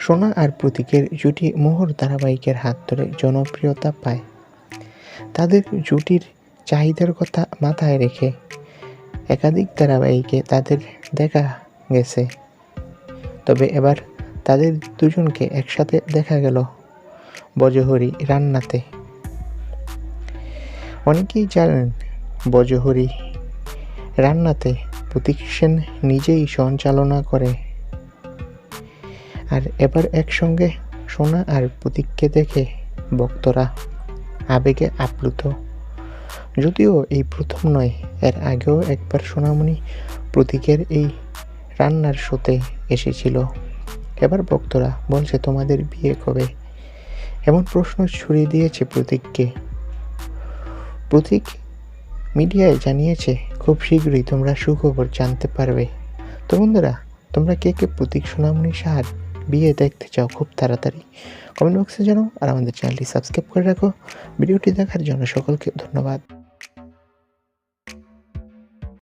সোনা আর প্রতীকের জুটি মোহর ধারাবাহিকের হাত ধরে জনপ্রিয়তা পায়। তাদের জুটির চাহিদার কথা মাথায় রেখে একাধিক ধারাবাহিকে তাদের দেখা গেছে। তবে এবার তাদের দুজনকে একসাথে দেখা গেল বজহরি রান্নাতে। অনেকেই জানেন, বজহরি রান্নাতে প্রতীক সেন নিজেই সঞ্চালনা করে। আর এবার একসঙ্গে সোনা আর প্রতীককে দেখে ভক্তরা আবেগে আপ্লুত। যদিও এই প্রথম নয়, এর আগেও একবার সোনামণি প্রতীকের এই রান্নার শোতে এসেছিল। এবার ভক্তরা বলছে, তোমাদের বিয়ে কবে? এমন প্রশ্ন ছুড়ে দিয়েছে প্রতীককে। প্রতীক মিডিয়ায় জানিয়েছে, খুব শীঘ্রই তোমরা সুখবর জানতে পারবে। তো বন্ধুরা, তোমরা কে কে প্রতীক সোনামণি সাহার বিয়ে দেখতে চাও খুব তাড়াতাড়ি কমেন্ট বক্সে জানাও আর আমাদের চ্যানেলটি সাবস্ক্রাইব করে রাখো। ভিডিওটি দেখার জন্য সকলকে ধন্যবাদ।